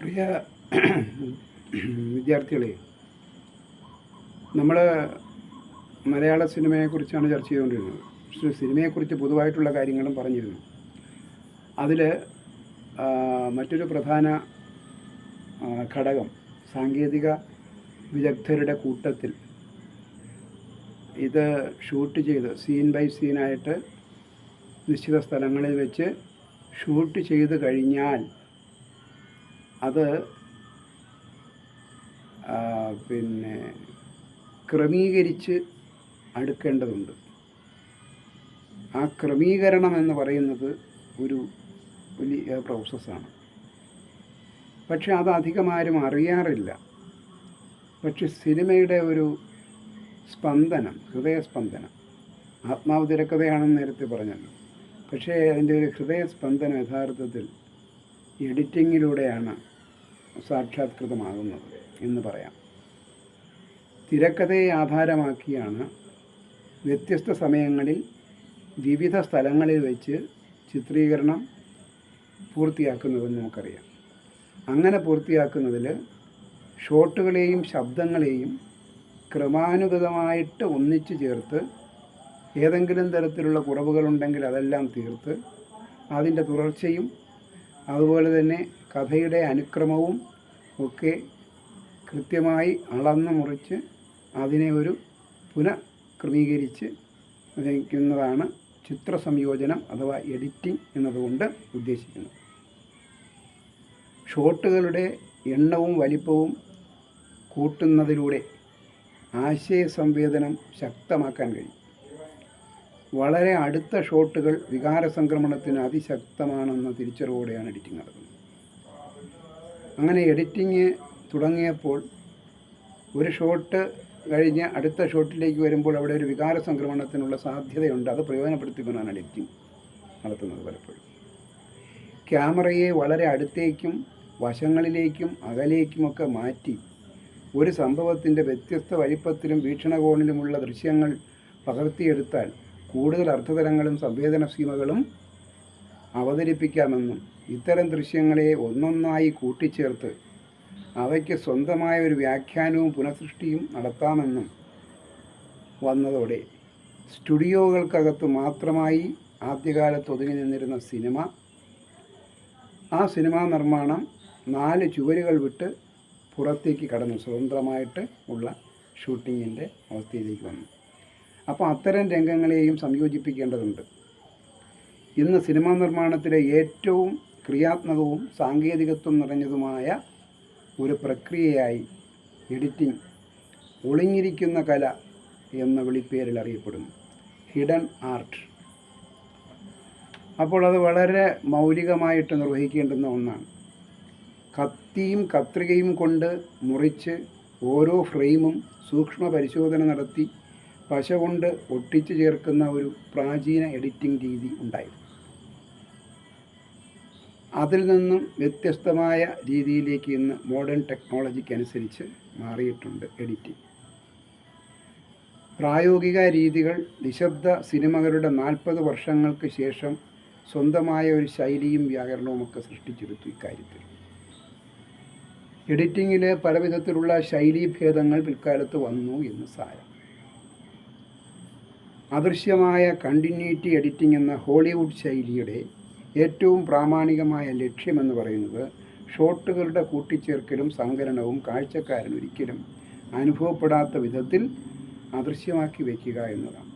പ്രിയ വിദ്യാർത്ഥികളെ നമ്മൾ മലയാള സിനിമയെക്കുറിച്ചാണ് ചർച്ച ചെയ്തുകൊണ്ടിരുന്നത്. പക്ഷേ സിനിമയെക്കുറിച്ച് പൊതുവായിട്ടുള്ള കാര്യങ്ങളും പറഞ്ഞിരുന്നു. അതിൽ മറ്റൊരു പ്രധാന ഘടകം സാങ്കേതിക വിദഗ്ധരുടെ കൂട്ടത്തിൽ ഇത് ഷൂട്ട് ചെയ്ത് സീൻ ബൈ സീനായിട്ട് നിശ്ചിത സ്ഥലങ്ങളിൽ വെച്ച് ഷൂട്ട് ചെയ്ത് കഴിഞ്ഞാൽ അത് പിന്നെ ക്രമീകരിച്ച് അടുക്കേണ്ടതുണ്ട്. ആ ക്രമീകരണം എന്ന് പറയുന്നത് ഒരു വലിയ പ്രോസസ്സാണ്. പക്ഷെ അത് അധികം ആരും അറിയാറില്ല. പക്ഷെ സിനിമയുടെ ഒരു സ്പന്ദനം ഹൃദയസ്പന്ദനം ആത്മാവ് തിരക്കഥയാണെന്ന് നേരത്തെ പറഞ്ഞല്ലോ. പക്ഷേ അതിന്റെ ഒരു ഹൃദയസ്പന്ദനം യഥാർത്ഥത്തിൽ എഡിറ്റിങ്ങിലൂടെയാണ് സാക്ഷാത്കൃതമാകുന്നത് എന്ന് പറയാം. തിരക്കഥയെ ആധാരമാക്കിയാണ് വ്യത്യസ്ത സമയങ്ങളിൽ വിവിധ സ്ഥലങ്ങളിൽ വെച്ച് ചിത്രീകരണം പൂർത്തിയാക്കുന്നതെന്ന് നമുക്കറിയാം. അങ്ങനെ പൂർത്തിയാക്കുന്നതിൽ ഷോട്ടുകളെയും ശബ്ദങ്ങളെയും ക്രമാനുഗതമായിട്ട് ഒന്നിച്ചു ചേർത്ത് ഏതെങ്കിലും തരത്തിലുള്ള കുറവുകളുണ്ടെങ്കിൽ അതെല്ലാം തീർത്ത് അതിന്റെ തുടർച്ചയും അതുപോലെ തന്നെ കഥയുടെ അനുക്രമവും ഒക്കെ കൃത്യമായി അളന്നു മുറിച്ച് അതിനെ ഒരു പുനഃക്രമീകരിച്ച് വയ്ക്കുന്നതാണ് ചിത്ര സംയോജനം അഥവാ എഡിറ്റിംഗ് എന്നതുകൊണ്ട് ഉദ്ദേശിക്കുന്നത്. ഷോട്ടുകളുടെ എണ്ണവും വലിപ്പവും കൂട്ടുന്നതിലൂടെ ആശയ സംവേദനം ശക്തമാക്കാൻ കഴിയും. വളരെ അടുത്ത ഷോട്ടുകൾ വികാര സംക്രമണത്തിന് അതിശക്തമാണെന്ന തിരിച്ചറിവോടെയാണ് എഡിറ്റിംഗ് നടക്കുന്നത്. അങ്ങനെ എഡിറ്റിങ് തുടങ്ങിയപ്പോൾ ഒരു ഷോട്ട് കഴിഞ്ഞ് അടുത്ത ഷോട്ടിലേക്ക് വരുമ്പോൾ അവിടെ ഒരു വികാര സംക്രമണത്തിനുള്ള സാധ്യതയുണ്ട്. അത് പ്രയോജനപ്പെടുത്തിക്കൊണ്ടാണ് എഡിറ്റിംഗ് നടത്തുന്നത് പലപ്പോഴും. ക്യാമറയെ വളരെ അടുത്തേക്കും വശങ്ങളിലേക്കും അകലേക്കുമൊക്കെ മാറ്റി ഒരു സംഭവത്തിന്റെ വ്യത്യസ്ത വലിപ്പത്തിലും വീക്ഷണകോണിലുമുള്ള ദൃശ്യങ്ങൾ പകർത്തിയെടുത്താൽ കൂടുതൽ അർത്ഥതലങ്ങളും സംവേദന സീമകളും അവതരിപ്പിക്കാമെന്നും ഇത്തരം ദൃശ്യങ്ങളെ ഒന്നൊന്നായി കൂട്ടിച്ചേർത്ത് അവയ്ക്ക് സ്വന്തമായ ഒരു വ്യാഖ്യാനവും പുനഃസൃഷ്ടിയും നടത്താമെന്നും വന്നതോടെ സ്റ്റുഡിയോകൾക്കകത്ത് മാത്രമായി ആദ്യകാലത്ത് ഒതുങ്ങി നിന്നിരുന്ന സിനിമ ആ സിനിമാ നിർമ്മാണം നാല് ചുവരുകൾ വിട്ട് പുറത്തേക്ക് കടന്നു. സ്വതന്ത്രമായിട്ട് ഉള്ള ഷൂട്ടിങ്ങിന്റെ അവസ്ഥയിലേക്ക് വന്നു. അപ്പോൾ അത്തരം രംഗങ്ങളെയും സംയോജിപ്പിക്കേണ്ടതുണ്ട്. ഇന്ന് സിനിമാ നിർമ്മാണത്തിലെ ഏറ്റവും ക്രിയാത്മകവും സാങ്കേതികത്വം നിറഞ്ഞതുമായ ഒരു പ്രക്രിയയായി എഡിറ്റിംഗ് ഒളിഞ്ഞിരിക്കുന്ന കല എന്ന വിളിപ്പേരിൽ അറിയപ്പെടുന്നു. Hidden art. അപ്പോൾ അത് വളരെ മൗലികമായിട്ട് നിർവഹിക്കേണ്ടുന്ന ഒന്നാണ്. കത്തിയും കത്രികയും കൊണ്ട് മുറിച്ച് ഓരോ ഫ്രെയിമും സൂക്ഷ്മ പരിശോധന നടത്തി പശ കൊണ്ട് ഒട്ടിച്ചു ചേർക്കുന്ന ഒരു പ്രാചീന എഡിറ്റിംഗ് രീതി ഉണ്ടായിരുന്നു. അതിൽ നിന്നും വ്യത്യസ്തമായ രീതിയിലേക്ക് ഇന്ന് മോഡേൺ ടെക്നോളജിക്ക് അനുസരിച്ച് മാറിയിട്ടുണ്ട് എഡിറ്റിംഗ്. പ്രായോഗിക രീതികൾ നിശബ്ദ സിനിമകളുടെ നാൽപ്പത് വർഷങ്ങൾക്ക് ശേഷം സ്വന്തമായ ഒരു ശൈലിയും വ്യാകരണവും ഒക്കെ സൃഷ്ടിച്ചെടുത്തു ഇക്കാര്യത്തിൽ. എഡിറ്റിങ്ങിൽ പലവിധത്തിലുള്ള ശൈലീഭേദങ്ങൾ പിൽക്കാലത്ത് വന്നു എന്ന് സാരം. അദൃശ്യമായ കണ്ടിന്യൂറ്റി എഡിറ്റിംഗ് എന്ന ഹോളിവുഡ് ശൈലിയുടെ ഏറ്റവും പ്രാമാണികമായ ലക്ഷ്യമെന്ന് പറയുന്നത് ഷോട്ടുകളുടെ കൂട്ടിച്ചേർക്കലും സങ്കലനവും കാഴ്ചക്കാരൻ ഒരിക്കലും അനുഭവപ്പെടാത്ത വിധത്തിൽ അദൃശ്യമാക്കി വയ്ക്കുക എന്നതാണ്.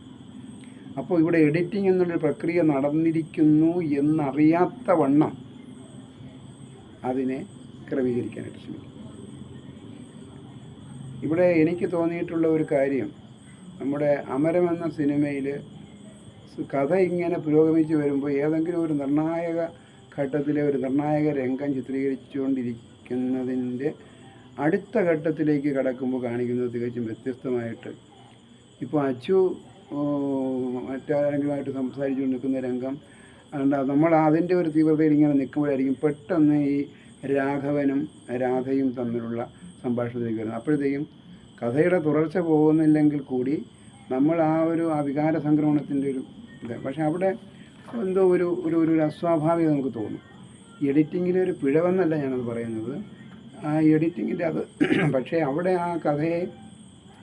അപ്പോൾ ഇവിടെ എഡിറ്റിംഗ് എന്നുള്ളൊരു പ്രക്രിയ നടന്നിരിക്കുന്നു എന്നറിയാത്ത വണ്ണം അതിനെ ക്രമീകരിക്കാനായിട്ട് ശ്രമിക്കും ഇവിടെ എനിക്ക് തോന്നിയിട്ടുള്ള ഒരു കാര്യം നമ്മുടെ അമരം എന്ന സിനിമയിൽ കഥ ഇങ്ങനെ പുരോഗമിച്ച് വരുമ്പോൾ ഏതെങ്കിലും ഒരു നിർണായക ഘട്ടത്തിലെ ഒരു നിർണായക രംഗം ചിത്രീകരിച്ചുകൊണ്ടിരിക്കുന്നതിന്റെ അടുത്ത ഘട്ടത്തിലേക്ക് കടക്കുമ്പോൾ കാണിക്കുന്നത് തികച്ചും വ്യത്യസ്തമായിട്ട്. ഇപ്പോൾ അച്ചു മറ്റാരെങ്കിലുമായിട്ട് സംസാരിച്ചു നിൽക്കുന്ന രംഗം അതുകൊണ്ട് നമ്മൾ അതിന്റെ ഒരു തീവ്രതയിൽ ഇങ്ങനെ നിൽക്കുമ്പോഴായിരിക്കും പെട്ടെന്ന് ഈ രാഘവനും രാധയും തമ്മിലുള്ള സംഭാഷണത്തിലേക്ക് വരുന്നത്. അപ്പോഴത്തേക്കും കഥയുടെ തുടർച്ച പോകുന്നില്ലെങ്കിൽ കൂടി നമ്മൾ ആ ഒരു ആ വികാര സംക്രമണത്തിന്റെ ഒരു ഇത്. പക്ഷെ അവിടെ എന്തോ ഒരു ഒരു ഒരു അസ്വാഭാവികത നമുക്ക് തോന്നും. എഡിറ്റിങ്ങിൽ ഒരു പിഴവെന്നല്ല ഞാനത് പറയുന്നത്. ആ എഡിറ്റിങ്ങിന്റെ അത് പക്ഷേ അവിടെ ആ കഥയെ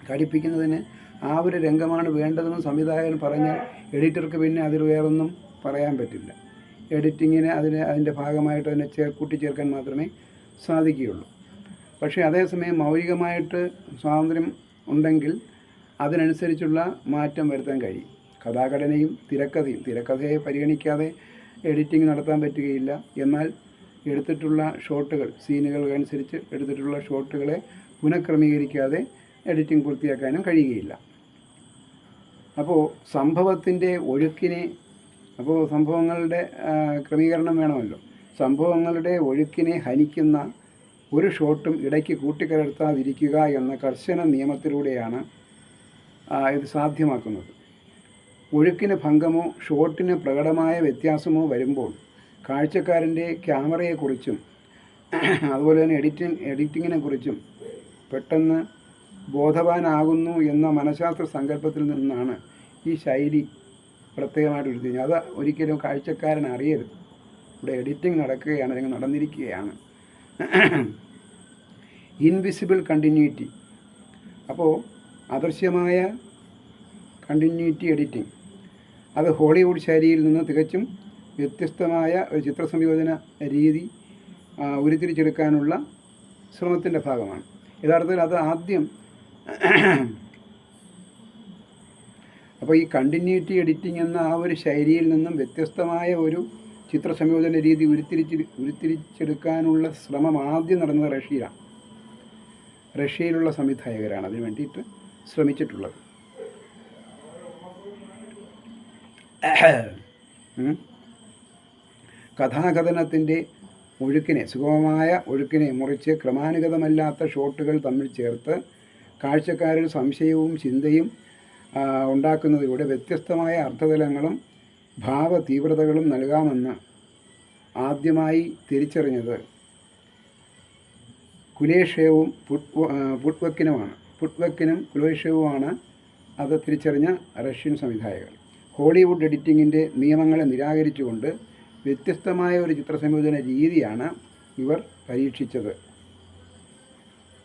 കടിപ്പിക്കുന്നതിന് ആ ഒരു രംഗമാണ് വേണ്ടതെന്ന് സംവിധായകൻ പറഞ്ഞാൽ എഡിറ്റർക്ക് പിന്നെ അതിൽ വേറൊന്നും പറയാൻ പറ്റില്ല. എഡിറ്റിങ്ങിന് അതിന് അതിന്റെ ഭാഗമായിട്ട് അതിനെ ചേർ കൂട്ടിച്ചേർക്കാൻ മാത്രമേ സാധിക്കുകയുള്ളൂ. പക്ഷേ അതേസമയം മൗലികമായിട്ട് സ്വാതന്ത്ര്യം ഉണ്ടെങ്കിൽ അതിനനുസരിച്ചുള്ള മാറ്റം വരുത്താൻ കഴിയും. കഥാഘടനയും തിരക്കഥയും. തിരക്കഥയെ പരിഗണിക്കാതെ എഡിറ്റിംഗ് നടത്താൻ പറ്റുകയില്ല. എന്നാൽ എടുത്തിട്ടുള്ള ഷോട്ടുകൾ സീനുകൾക്കനുസരിച്ച് എടുത്തിട്ടുള്ള ഷോട്ടുകളെ പുനഃക്രമീകരിക്കാതെ എഡിറ്റിംഗ് പൂർത്തിയാക്കാനും കഴിയുകയില്ല. അപ്പോൾ സംഭവത്തിന്റെ ഒഴുക്കിനെ അപ്പോൾ സംഭവങ്ങളുടെ ക്രമീകരണം വേണമല്ലോ. സംഭവങ്ങളുടെ ഒഴുക്കിനെ ഹനിക്കുന്ന ഒരു ഷോട്ടും ഇടയ്ക്ക് കൂട്ടിക്കലർത്താതിരിക്കുക എന്ന കർശന നിയമത്തിലൂടെയാണ് ഇത് സാധ്യമാക്കുന്നത്. ഒഴുക്കിന് ഭംഗമോ ഷോട്ടിന് പ്രകടമായ വ്യത്യാസമോ വരുമ്പോൾ കാഴ്ചക്കാരന്റെ ക്യാമറയെക്കുറിച്ചും അതുപോലെ തന്നെ എഡിറ്റിംഗ് എഡിറ്റിങ്ങിനെ കുറിച്ചും പെട്ടെന്ന് ബോധവാനാകുന്നു എന്ന മനഃശാസ്ത്ര സങ്കല്പത്തിൽ നിന്നാണ് ഈ ശൈലി പ്രത്യേകമായിട്ട് ഉരുത്തിരിഞ്ഞത്. അത് ഒരിക്കലും കാഴ്ചക്കാരൻ അറിയരുത് ഇവിടെ എഡിറ്റിംഗ് നടക്കുകയാണ് അല്ലെങ്കിൽ നടന്നിരിക്കുകയാണ്. ഇൻവിസിബിൾ കണ്ടിന്യൂറ്റി അപ്പോൾ അദൃശ്യമായ കണ്ടിന്യൂറ്റി എഡിറ്റിംഗ് അത് ഹോളിവുഡ് ശൈലിയിൽ നിന്ന് തികച്ചും വ്യത്യസ്തമായ ഒരു ചിത്ര സംയോജന രീതി ഉരുത്തിരിച്ചെടുക്കാനുള്ള ശ്രമത്തിന്റെ ഭാഗമാണ്. യഥാർത്ഥത്തിൽ അത് ആദ്യം അപ്പോൾ ഈ കണ്ടിന്യൂറ്റി എഡിറ്റിംഗ് എന്ന ആ ഒരു ശൈലിയിൽ നിന്നും വ്യത്യസ്തമായ ഒരു ചിത്ര സംയോജന രീതി ഉരുത്തിരിച്ച് ഉരുത്തിരിച്ചെടുക്കാനുള്ള ശ്രമം ആദ്യം നടന്നത് റഷ്യയിലാണ്. റഷ്യയിലുള്ള സംവിധായകരാണ് അതിന് വേണ്ടിയിട്ട് ശ്രമിച്ചിട്ടുള്ളത്. കഥാകഥനത്തിന്റെ ഒഴുക്കിനെ സുഗമമായ ഒഴുക്കിനെ മുറിച്ച് ക്രമാനുഗതമല്ലാത്ത ഷോട്ടുകൾ തമ്മിൽ ചേർത്ത് കാഴ്ചക്കാരിൽ സംശയവും ചിന്തയും ഉണ്ടാക്കുന്നതിലൂടെ വ്യത്യസ്തമായ അർത്ഥതലങ്ങളും ഭാവ തീവ്രതകളും നൽകാമെന്ന് ആദ്യമായി തിരിച്ചറിഞ്ഞത് കുലേഷേവും പുട്ട് പുട്വക്കിനുമാണ്. പുട്വക്കിനും കുലേഷവുമാണ് അത് തിരിച്ചറിഞ്ഞ റഷ്യൻ സംവിധായകർ. ഹോളിവുഡ് എഡിറ്റിങ്ങിന്റെ നിയമങ്ങളെ നിരാകരിച്ചുകൊണ്ട് വ്യത്യസ്തമായ ഒരു ചിത്ര സംയോജന രീതിയാണ് ഇവർ പരീക്ഷിച്ചത്.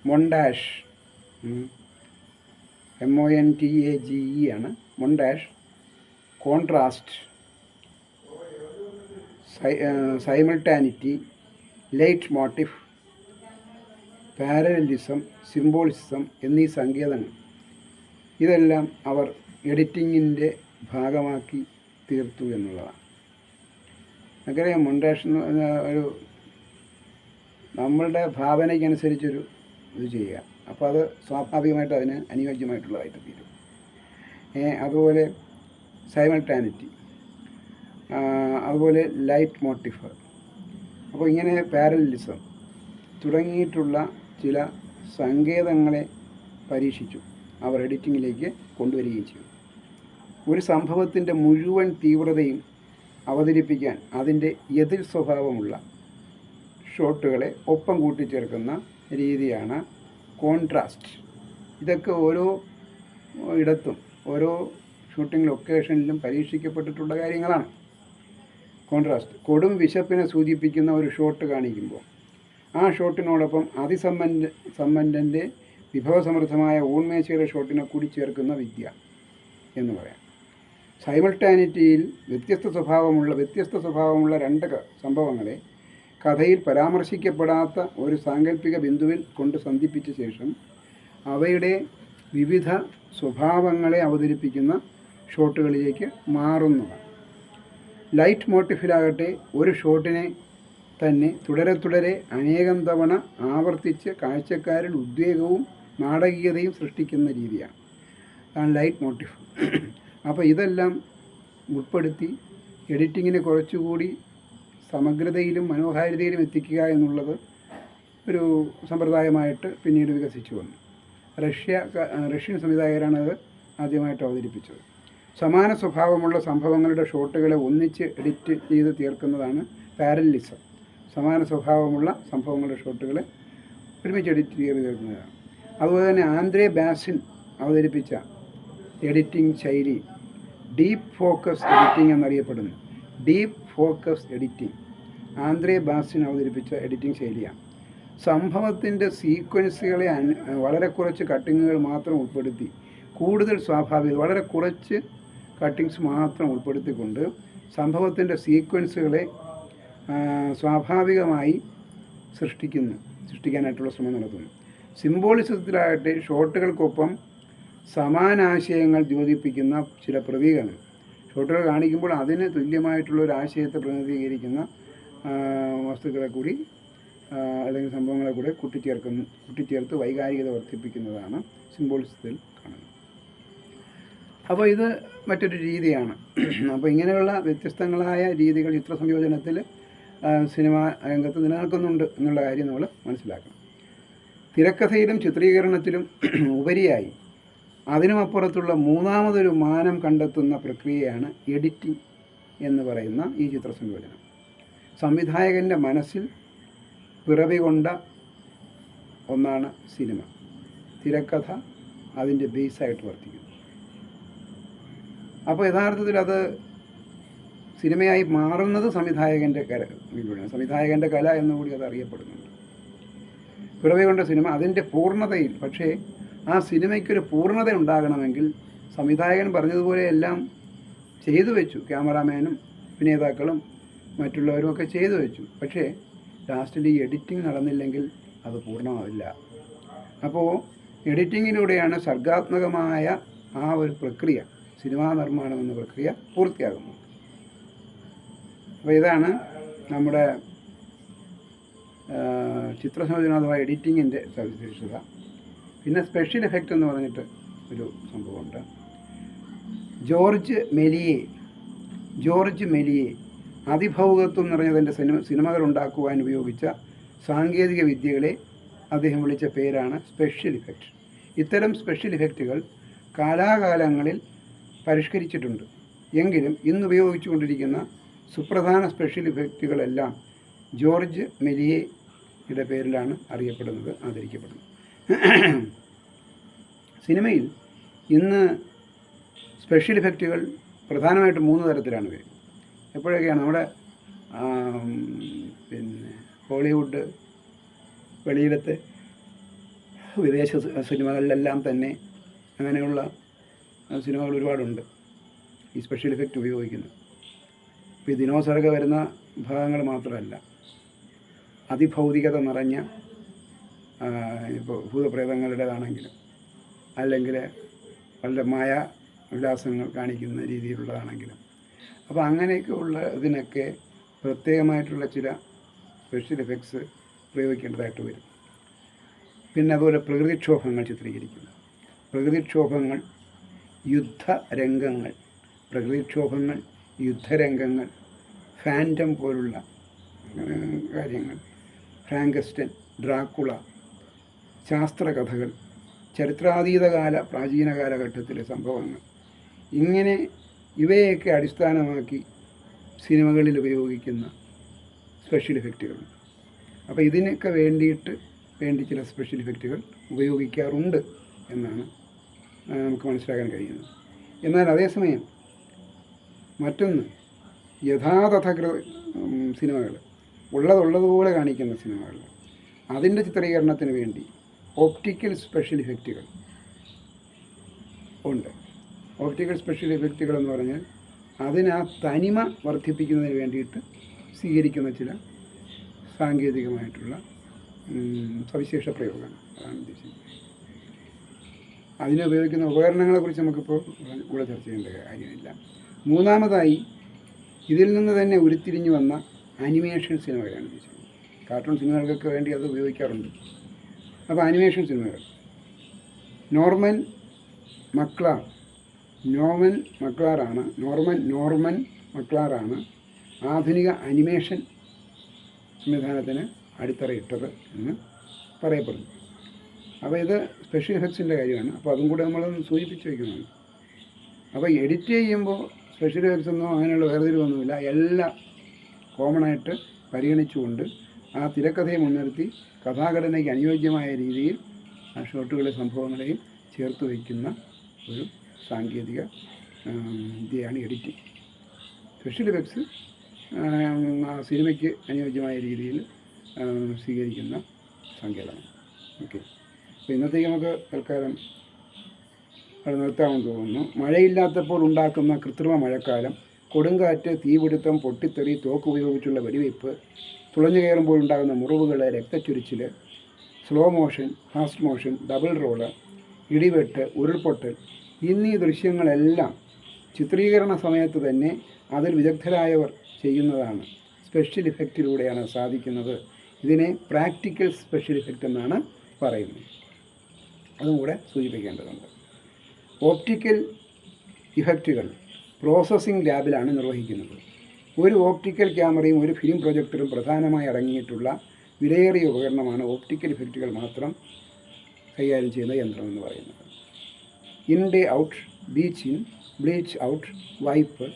Montage. M O N T A G E ആണ്. Montage. Contrast. Simultaneity. Leitmotif. Parallelism symbolism എന്നീ സങ്കേതങ്ങൾ. ഇതെല്ലാം അവർ എഡിറ്റിങ്ങിന്റെ ഭാഗമാക്കി തീർത്തു എന്നുള്ളതാണ്. അങ്ങനെ മൊണ്ടേഷൻ എന്ന് പറഞ്ഞാൽ ഒരു നമ്മളുടെ ഭാവനയ്ക്കനുസരിച്ചൊരു ഇത് ചെയ്യുക. അപ്പോൾ അത് സ്വാഭാവികമായിട്ട് അതിന് അനുയോജ്യമായിട്ടുള്ളതായിട്ട് തീരും. അതുപോലെ സൈമൾട്ടാനിറ്റി അതുപോലെ ലൈറ്റ് മോട്ടിഫ് അപ്പോൾ ഇങ്ങനെ പാരലിസം തുടങ്ങിയിട്ടുള്ള ചില സങ്കേതങ്ങളെ പരീക്ഷിച്ചു. അവർ എഡിറ്റിങ്ങിലേക്ക് കൊണ്ടുവരികയും ചെയ്തു. ഒരു സംഭവത്തിന്റെ മുഴുവൻ തീവ്രതയും അവതരിപ്പിക്കാൻ അതിന്റെ എതിർ സ്വഭാവമുള്ള ഷോട്ടുകളെ ഒപ്പം കൂട്ടിച്ചേർക്കുന്ന രീതിയാണ് കോൺട്രാസ്റ്റ്. ഇതൊക്കെ ഓരോ ഇടത്തും ഓരോ ഷൂട്ടിംഗ് ലൊക്കേഷനിലും പരീക്ഷിക്കപ്പെട്ടിട്ടുള്ള കാര്യങ്ങളാണ്. കോൺട്രാസ്റ്റ്. കൊടും വിശപ്പിനെ സൂചിപ്പിക്കുന്ന ഒരു ഷോട്ട് കാണിക്കുമ്പോൾ ആ ഷോട്ടിനോടൊപ്പം അതിസമ്പന്ന സമ്പന്നന്റെ വിഭവസമൃദ്ധമായ ഊൺമേശയുടെ ഷോട്ടിനെ കൂടി ചേർക്കുന്ന വിദ്യ എന്ന് പറയാം. സൈമൾട്ടാനിറ്റിയിൽ വ്യത്യസ്ത സ്വഭാവമുള്ള വ്യത്യസ്ത സ്വഭാവമുള്ള രണ്ട് സംഭവങ്ങളെ കഥയിൽ പരാമർശിക്കപ്പെടാത്ത ഒരു സാങ്കല്പിക ബിന്ദുവിൽ കൊണ്ട് സന്ധിപ്പിച്ച ശേഷം അവയുടെ വിവിധ സ്വഭാവങ്ങളെ അവതരിപ്പിക്കുന്ന ഷോട്ടുകളിലേക്ക് മാറുന്നതാണ്. ലൈറ്റ് മോട്ടിഫിലാകട്ടെ ഒരു ഷോട്ടിനെ തന്നെ തുടരെ തുടരെ അനേകം തവണ ആവർത്തിച്ച് കാഴ്ചക്കാരിൽ ഉദ്വേഗവും നാടകീയതയും സൃഷ്ടിക്കുന്ന രീതിയാണ്. അതാണ് ലൈറ്റ് മോട്ടിഫ് അപ്പോൾ ഇതെല്ലാം ഉൾപ്പെടുത്തി എഡിറ്റിങ്ങിനെ കുറച്ചുകൂടി സമഗ്രതയിലും മനോഹാരിതയിലും എത്തിക്കുക എന്നുള്ളത് ഒരു സമ്പ്രദായമായിട്ട് പിന്നീട് വികസിച്ചു വന്നു. റഷ്യ റഷ്യൻ സംവിധായകരാണ് അത് ആദ്യമായിട്ട് അവതരിപ്പിച്ചത്. സമാന സ്വഭാവമുള്ള സംഭവങ്ങളുടെ ഷോട്ടുകളെ ഒന്നിച്ച് എഡിറ്റ് ചെയ്ത് തീർക്കുന്നതാണ് പാരലിസം സമാന സ്വഭാവമുള്ള സംഭവങ്ങളുടെ ഷോട്ടുകളെ ഒരുമിച്ച് എഡിറ്റ് ചെയ്ത് തീർക്കുന്നതാണ് അതുപോലെ തന്നെ ആന്ദ്രേ ബാസിൻ അവതരിപ്പിച്ച എഡിറ്റിംഗ് ശൈലി ഡീപ്പ് ഫോക്കസ് എഡിറ്റിംഗ് എന്നറിയപ്പെടുന്നു. Deep focus editing Andre Bazin അവതരിപ്പിച്ച എഡിറ്റിംഗ് ശൈലിയാണ്. സംഭവത്തിന്റെ സീക്വൻസുകളെ വളരെ കുറച്ച് കട്ടിങ്ങുകൾ മാത്രം ഉൾപ്പെടുത്തി കൂടുതൽ സ്വാഭാവിക വളരെ കുറച്ച് കട്ടിങ്സ് മാത്രം ഉൾപ്പെടുത്തിക്കൊണ്ട് സംഭവത്തിന്റെ സീക്വൻസുകളെ സ്വാഭാവികമായി സൃഷ്ടിക്കുന്നു സൃഷ്ടിക്കാനായിട്ടുള്ള ശ്രമം നടത്തുന്നു. സിംബോളിസത്തിലാകട്ടെ ഷോട്ടുകൾക്കൊപ്പം സമാനാശയങ്ങൾ ദ്യോതിപ്പിക്കുന്ന ചില പ്രതീകങ്ങൾ. ഷോട്ടുകൾ കാണിക്കുമ്പോൾ അതിന് തുല്യമായിട്ടുള്ള ഒരു ആശയത്തെ പ്രതിനിധീകരിക്കുന്ന വസ്തുക്കളെ കൂടി അല്ലെങ്കിൽ സംഭവങ്ങളെ കൂടെ കൂട്ടിച്ചേർക്കുന്നു കൂട്ടിച്ചേർത്ത് വൈകാരികത വർദ്ധിപ്പിക്കുന്നതാണ് സിംബോളിസത്തിൽ കാണുന്നത്. അപ്പോൾ ഇത് മറ്റൊരു രീതിയാണ്. അപ്പോൾ ഇങ്ങനെയുള്ള വ്യത്യസ്തങ്ങളായ രീതികൾ ചിത്ര സംയോജനത്തിൽ സിനിമ രംഗത്ത് നിലനിൽക്കുന്നുണ്ട് എന്നുള്ള കാര്യം നമ്മൾ മനസ്സിലാക്കണം. തിരക്കഥയിലും ചിത്രീകരണത്തിലും ഉപരിയായി അതിനുമപ്പുറത്തുള്ള മൂന്നാമതൊരു മാനം കണ്ടെത്തുന്ന പ്രക്രിയയാണ് എഡിറ്റിംഗ് എന്ന് പറയുന്ന ഈ ചിത്രസംയോജനം. സംവിധായകന്റെ മനസ്സിൽ പിറവി കൊണ്ട ഒന്നാണ് സിനിമ. തിരക്കഥ അതിന്റെ ബേസായിട്ട് വർത്തിക്കുന്നു. അപ്പോൾ യഥാർത്ഥത്തിൽ അത് സിനിമയായി മാറുന്നത് സംവിധായകന്റെ കല ഇതിലൂടെയാണ്. സംവിധായകന്റെ കല എന്നുകൂടി അത് അറിയപ്പെടുന്നുണ്ട്. പിറവി കൊണ്ട സിനിമ അതിന്റെ പൂർണതയിൽ പക്ഷേ ആ സിനിമയ്ക്കൊരു പൂർണത ഉണ്ടാകണമെങ്കിൽ സംവിധായകൻ പറഞ്ഞതുപോലെ എല്ലാം ചെയ്തു വെച്ചു. ക്യാമറാമാനും അഭിനേതാക്കളും മറ്റുള്ളവരും ഒക്കെ ചെയ്തു വെച്ചു. പക്ഷേ ലാസ്റ്റിൽ ഈ എഡിറ്റിംഗ് നടന്നില്ലെങ്കിൽ അത് പൂർണമാവില്ല. അപ്പോൾ എഡിറ്റിങ്ങിലൂടെയാണ് സർഗാത്മകമായ ആ ഒരു പ്രക്രിയ സിനിമാ നിർമ്മാണം എന്ന പ്രക്രിയ പൂർത്തിയാകുന്നത്. അപ്പോൾ ഇതാണ് നമ്മുടെ ആ, ചിത്രസംയോജനം അഥവാ എഡിറ്റിങ്ങിന്റെ സവിശേഷത പിന്നെ സ്പെഷ്യൽ എഫക്റ്റ് എന്ന് പറഞ്ഞിട്ട് ഒരു സംഭവമുണ്ട്. ജോർജ് മെലിയെ ജോർജ് മെലിയെ അതിഭൗകത്വം നിറഞ്ഞതിന്റെ സിനിമ സിനിമകൾ ഉണ്ടാക്കുവാൻ ഉപയോഗിച്ച സാങ്കേതിക വിദ്യകളെ അദ്ദേഹം വിളിച്ച പേരാണ് സ്പെഷ്യൽ ഇഫക്റ്റ് ഇത്തരം സ്പെഷ്യൽ ഇഫക്റ്റുകൾ കാലാകാലങ്ങളിൽ പരിഷ്കരിച്ചിട്ടുണ്ട്. എങ്കിലും ഇന്ന് ഉപയോഗിച്ചുകൊണ്ടിരിക്കുന്ന സുപ്രധാന സ്പെഷ്യൽ ഇഫക്റ്റുകളെല്ലാം ജോർജ് മെലിയയുടെ പേരിലാണ് അറിയപ്പെടുന്നത് ആദരിക്കപ്പെടുന്നത്. സിനിമയിൽ ഇന്ന് സ്പെഷ്യൽ ഇഫക്റ്റുകൾ പ്രധാനമായിട്ട് മൂന്ന് തരത്തിലാണ് വരുന്നത്. എപ്പോഴൊക്കെയാണ് നമ്മുടെ പിന്നെ ഹോളിവുഡ് വെളിയിലത്തെ വിദേശ സിനിമകളിലെല്ലാം തന്നെ അങ്ങനെയുള്ള സിനിമകൾ ഒരുപാടുണ്ട് ഈ സ്പെഷ്യൽ ഇഫക്റ്റ് ഉപയോഗിക്കുന്നത്. ഇപ്പോൾ ഈ ദിനോസറൊക്കെ വരുന്ന ഭാഗങ്ങൾ മാത്രമല്ല. അതിഭൗതികത നിറഞ്ഞ ഇപ്പോൾ ഭൂതപ്രേതങ്ങളുടേതാണെങ്കിലും അല്ലെങ്കിൽ വളരെ മായ വിലാസങ്ങൾ കാണിക്കുന്ന രീതിയിലുള്ളതാണെങ്കിലും. അപ്പോൾ അങ്ങനെയൊക്കെ ഉള്ള ഇതിനൊക്കെ പ്രത്യേകമായിട്ടുള്ള ചില സ്പെഷ്യൽ എഫക്ട്സ് പ്രയോഗിക്കേണ്ടതായിട്ട് വരും. പിന്നെ അതുപോലെ പ്രകൃതിക്ഷോഭങ്ങൾ ചിത്രീകരിക്കുന്നു. പ്രകൃതിക്ഷോഭങ്ങൾ യുദ്ധരംഗങ്ങൾ പ്രകൃതിക്ഷോഭങ്ങൾ യുദ്ധരംഗങ്ങൾ ഫാന്റം പോലുള്ള കാര്യങ്ങൾ. ഫ്രാങ്കസ്റ്റൻ ഡ്രാക്കുള ശാസ്ത്രകഥകൾ ചരിത്രാതീതകാല പ്രാചീന കാലഘട്ടത്തിലെ സംഭവങ്ങൾ. ഇങ്ങനെ ഇവയൊക്കെ അടിസ്ഥാനമാക്കി സിനിമകളിൽ ഉപയോഗിക്കുന്ന സ്പെഷ്യൽ ഇഫക്റ്റുകൾ അപ്പോൾ ഇതിനൊക്കെ വേണ്ടിയിട്ട് വേണ്ടി ചില സ്പെഷ്യൽ ഇഫക്റ്റുകൾ ഉപയോഗിക്കാറുണ്ട് എന്നാണ് നമുക്ക് മനസ്സിലാക്കാൻ കഴിയുന്നത്. എന്നാൽ അതേസമയം മറ്റൊന്ന് യഥാതഥ സിനിമകൾ. ഉള്ളതുള്ളതുപോലെ കാണിക്കുന്ന സിനിമകൾ. അതിന്റെ ചിത്രീകരണത്തിന് വേണ്ടി ഓപ്റ്റിക്കൽ സ്പെഷ്യൽ ഇഫക്റ്റുകൾ ഉണ്ട്. ഓപ്റ്റിക്കൽ സ്പെഷ്യൽ ഇഫക്റ്റുകൾ എന്ന് പറഞ്ഞാൽ അതിന് ആ തനിമ വർദ്ധിപ്പിക്കുന്നതിന് വേണ്ടിയിട്ട് സ്വീകരിക്കുന്ന ചില സാങ്കേതികമായിട്ടുള്ള സവിശേഷ പ്രയോഗമാണ് അതാണ് ഉദ്ദേശിക്കുന്നത് അതിനുപയോഗിക്കുന്ന ഉപകരണങ്ങളെക്കുറിച്ച് നമുക്കിപ്പോൾ കൂടെ ചർച്ച ചെയ്യേണ്ട കാര്യമില്ല. മൂന്നാമതായി ഇതിൽ നിന്ന് തന്നെ ഉരുത്തിരിഞ്ഞു വന്ന അനിമേഷൻ സിനിമകളാണ് കാർട്ടൂൺ സിനിമകൾക്കൊക്കെ വേണ്ടി അത് ഉപയോഗിക്കാറുണ്ട്. അപ്പോൾ അനിമേഷൻ സിനിമകൾ. Norman McLaren. നോർമൻ മക്ലാറാണ് നോർമൻ നോർമൻ മക്ലാറാണ് ആധുനിക അനിമേഷൻ സംവിധാനത്തിന് അടിത്തറയിട്ടത് എന്ന് പറയപ്പെടുന്നു. അപ്പോൾ ഇത് സ്പെഷ്യൽ എഫക്ട്സിന്റെ കാര്യമാണ്. അപ്പോൾ അതും കൂടെ നമ്മളൊന്ന് സൂചിപ്പിച്ച് വയ്ക്കുന്നുണ്ട്. അപ്പോൾ എഡിറ്റ് ചെയ്യുമ്പോൾ സ്പെഷ്യൽ എഫക്ട്സ് ഒന്നും അങ്ങനെയുള്ള വേർതിരിവൊന്നുമില്ല എല്ലാം കോമണായിട്ട് പരിഗണിച്ചുകൊണ്ട് ആ തിരക്കഥയെ മുൻനിർത്തി കഥാഘടനയ്ക്ക് അനുയോജ്യമായ രീതിയിൽ ആ ഷോട്ടുകളെ സംഭവങ്ങളെയും ചേർത്ത് വയ്ക്കുന്ന ഒരു സാങ്കേതിക വിദ്യയാണ് എഡിറ്റിംഗ്. സ്പെഷ്യൽ എഫക്ട്സ് ആ സിനിമയ്ക്ക് അനുയോജ്യമായ രീതിയിൽ സ്വീകരിക്കുന്ന സങ്കേതമാണ്. ഓക്കെ അപ്പോൾ ഇന്നത്തേക്ക് നമുക്ക് തൽക്കാലം അവിടെ നിർത്താമെന്ന് തോന്നുന്നു. മഴയില്ലാത്തപ്പോൾ ഉണ്ടാക്കുന്ന കൃത്രിമ മഴക്കാലം കൊടുങ്കാറ്റ് തീപിടുത്തം പൊട്ടിത്തെറി തോക്ക് ഉപയോഗിച്ചുള്ള വെടിവയ്പ്പ് തുളഞ്ഞു കയറുമ്പോൾ ഉണ്ടാകുന്ന മുറിവുകൾ രക്തച്ചൊരിച്ചിൽ slow motion fast motion double role ഇടിവെട്ട് ഉരുൾപൊട്ടൽ എന്നീ ദൃശ്യങ്ങളെല്ലാം ചിത്രീകരണ സമയത്ത് തന്നെ അതിൽ വിദഗ്ധരായവർ ചെയ്യുന്നതാണ്. സ്പെഷ്യൽ ഇഫക്റ്റിലൂടെയാണ് സാധിക്കുന്നത്. ഇതിനെ പ്രാക്ടിക്കൽ സ്പെഷ്യൽ ഇഫക്റ്റ് എന്നാണ് പറയുന്നത്. അതും കൂടെ സൂചിപ്പിക്കേണ്ടതുണ്ട്. ഓപ്റ്റിക്കൽ ഇഫക്റ്റുകൾ പ്രോസസ്സിംഗ് ലാബിലാണ് നിർവഹിക്കുന്നത്. ഒരു ഓപ്റ്റിക്കൽ ക്യാമറയും ഒരു ഫിലിം പ്രൊജക്ടറും പ്രധാനമായി അടങ്ങിയിട്ടുള്ള വിലയേറിയ ഉപകരണമാണ് ഓപ്റ്റിക്കൽ ഇഫക്റ്റുകൾ മാത്രം കൈകാര്യം ചെയ്യുന്ന യന്ത്രം എന്ന് പറയുന്നത്. In day out beach in bleach out wipe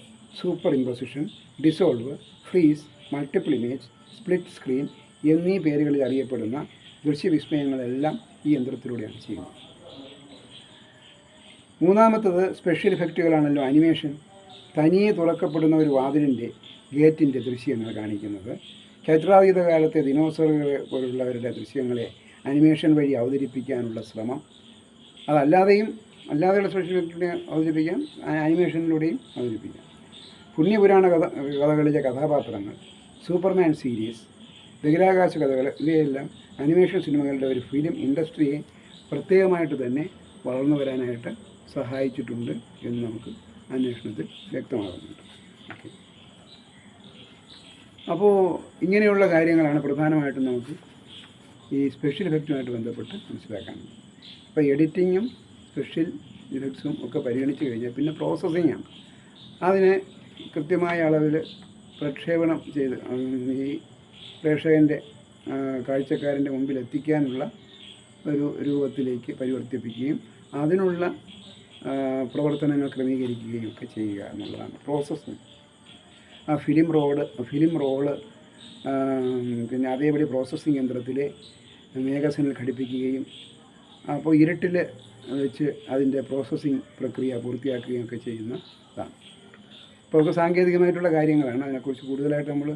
superimposition dissolve freeze multiple image split screen എന്നീ പേരുകളിൽ അറിയപ്പെടുന്ന ദൃശ്യവിസ്മയങ്ങളെല്ലാം ഈ യന്ത്രത്തിലൂടെയാണ് ചെയ്യുന്നത്. മൂന്നാമത്തത് സ്പെഷ്യൽ ഇഫക്റ്റുകളാണല്ലോ അനിമേഷൻ തനിയെ തുറക്കപ്പെടുന്ന ഒരു വാതിലിന്റെ ഗേറ്റിന്റെ ദൃശ്യങ്ങൾ കാണിക്കുന്നത്. ചരിത്രാതീത കാലത്തെ ദിനോസറുകളെ പോലുള്ളവരുടെ ദൃശ്യങ്ങളെ അനിമേഷൻ വഴി അവതരിപ്പിക്കാനുള്ള ശ്രമം. അതല്ലാതെയും അല്ലാതെയുള്ള സ്പെഷ്യൽ ഇഫക്റ്റിനെ അവതരിപ്പിക്കാം അനിമേഷനിലൂടെയും അവതരിപ്പിക്കാം. പുണ്യപുരാണ കഥ കഥകളിലെ കഥാപാത്രങ്ങൾ സൂപ്പർമാൻ സീരീസ് ബഹിരാകാശ കഥകൾ ഇവയെല്ലാം അനിമേഷൻ സിനിമകളുടെ ഒരു ഫിലിം ഇൻഡസ്ട്രിയെ പ്രത്യേകമായിട്ട് തന്നെ വളർന്നു വരാനായിട്ട് സഹായിച്ചിട്ടുണ്ട് എന്ന് നമുക്ക് അന്വേഷണത്തിൽ വ്യക്തമാകുന്നുണ്ട്. അപ്പോൾ ഇങ്ങനെയുള്ള കാര്യങ്ങളാണ് പ്രധാനമായിട്ടും നമുക്ക് ഈ സ്പെഷ്യൽ ഇഫക്റ്റുമായിട്ട് ബന്ധപ്പെട്ട് മനസ്സിലാക്കാനുള്ളത്. അപ്പോൾ എഡിറ്റിങ്ങും സ്പെഷ്യൽ ഇഫക്ട്സും ഒക്കെ പരിഗണിച്ച് കഴിഞ്ഞാൽ പിന്നെ പ്രോസസ്സിങ്ങാണ് അതിനെ കൃത്യമായ അളവിൽ പ്രക്ഷേപണം ചെയ്ത് ഈ പ്രേക്ഷകന്റെ കാഴ്ചക്കാരന്റെ മുമ്പിൽ എത്തിക്കാനുള്ള ഒരു രൂപത്തിലേക്ക് പരിവർത്തിപ്പിക്കുകയും അതിനുള്ള പ്രവർത്തനങ്ങൾ ക്രമീകരിക്കുകയും ഒക്കെ ചെയ്യുക എന്നുള്ളതാണ്. പ്രോസസ്സ് ആ ഫിലിം റോഡ് ഫിലിം റോൾ പിന്നെ അതേപടി പ്രോസസ്സിംഗ് യന്ത്രത്തിലെ മേഘസനിൽ ഘടിപ്പിക്കുകയും അപ്പോൾ ഇരുട്ടിൽ വെച്ച് അതിന്റെ പ്രോസസ്സിംഗ് പ്രക്രിയ പൂർത്തിയാക്കുകയും ഒക്കെ ചെയ്യുന്ന ഇതാണ്. അപ്പോൾ ഒക്കെ സാങ്കേതികമായിട്ടുള്ള കാര്യങ്ങളാണ്. അതിനെക്കുറിച്ച് കൂടുതലായിട്ട് നമ്മൾ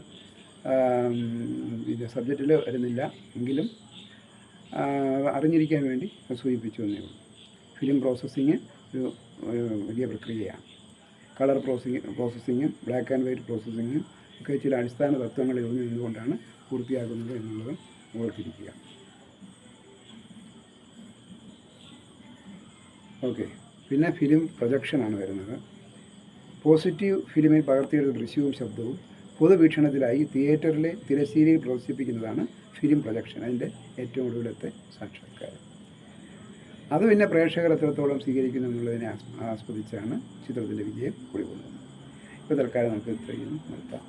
ഇത് സബ്ജക്റ്റിൽ വരുന്നില്ല. എങ്കിലും അറിഞ്ഞിരിക്കാൻ വേണ്ടി സൂചിപ്പിച്ചു എന്നേ ഉള്ളൂ. ഫിലിം പ്രോസസ്സിങ് ഒരു വലിയ പ്രക്രിയയാണ്. കളർ പ്രോസസ്സിങ് പ്രോസസ്സിങ്ങും ബ്ലാക്ക് ആൻഡ് വൈറ്റ് പ്രോസസ്സിങ്ങും ഒക്കെ ചില അടിസ്ഥാന തത്വങ്ങൾ ഇറങ്ങി നിന്നുകൊണ്ടാണ് പൂർത്തിയാക്കുന്നത് എന്നുള്ളത് ഓർത്തിരിക്കുക. ഓക്കെ. പിന്നെ ഫിലിം പ്രൊജക്ഷനാണ് വരുന്നത്. പോസിറ്റീവ് ഫിലിമിൽ പകർത്തിയെടുത്ത ദൃശ്യവും ശബ്ദവും പൊതുവീക്ഷണത്തിലായി തിയേറ്ററിലെ തിരശ്ശീലയിൽ പ്രദർശിപ്പിക്കുന്നതാണ് ഫിലിം പ്രൊജക്ഷൻ. അതിന്റെ ഏറ്റവും ഒടുവിലത്തെ സാക്ഷാത്കാരം. അത് പിന്നെ പ്രേക്ഷകർ എത്രത്തോളം സ്വീകരിക്കുന്നു എന്നുള്ളതിനെ ആസ്വദിച്ചാണ് ചിത്രത്തിന്റെ വിജയം കൂടി കൊണ്ടുവന്നത്. ഇപ്പോൾ തൽക്കാലം നമുക്ക് ഇത്രയും നിർത്താം.